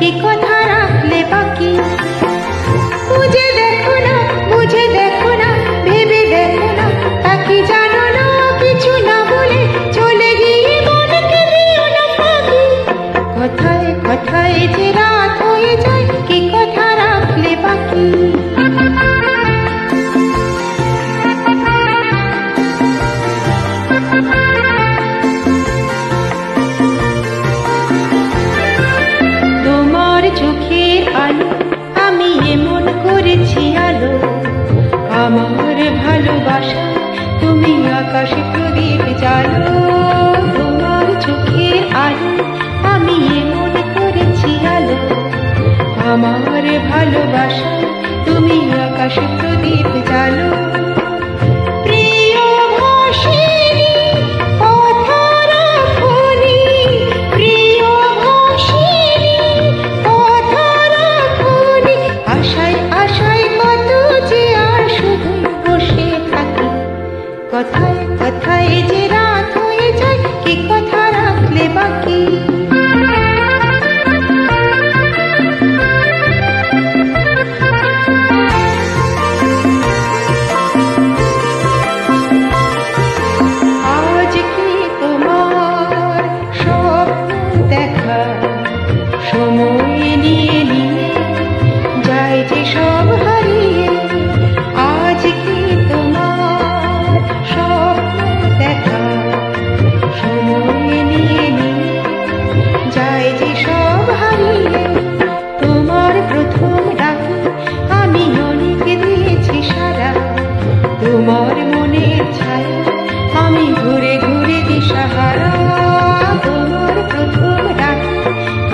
কে কথা তুমি আকাশে প্রদীপ জালো তোমার চোখের আলো আমি এমন করেছি আলো। আমার ভালোবাসা, তুমি আকাশে প্রদীপ কথায় কথায় যে রাত হয়ে যায় কি কথা রাখলে বাকি তোমার মনের ছায়া, আমি ঘুরে ঘুরে দিশাহারা। তোমার প্রথম রাত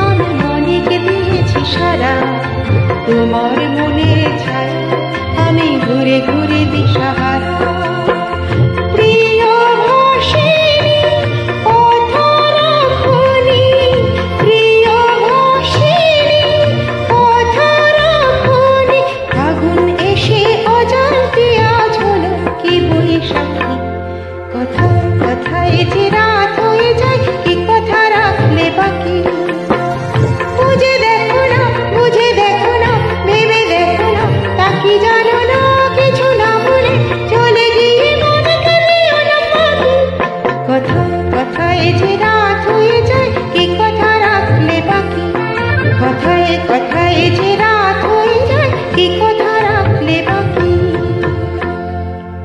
আমি অনেক দিয়েছি সারা। তোমার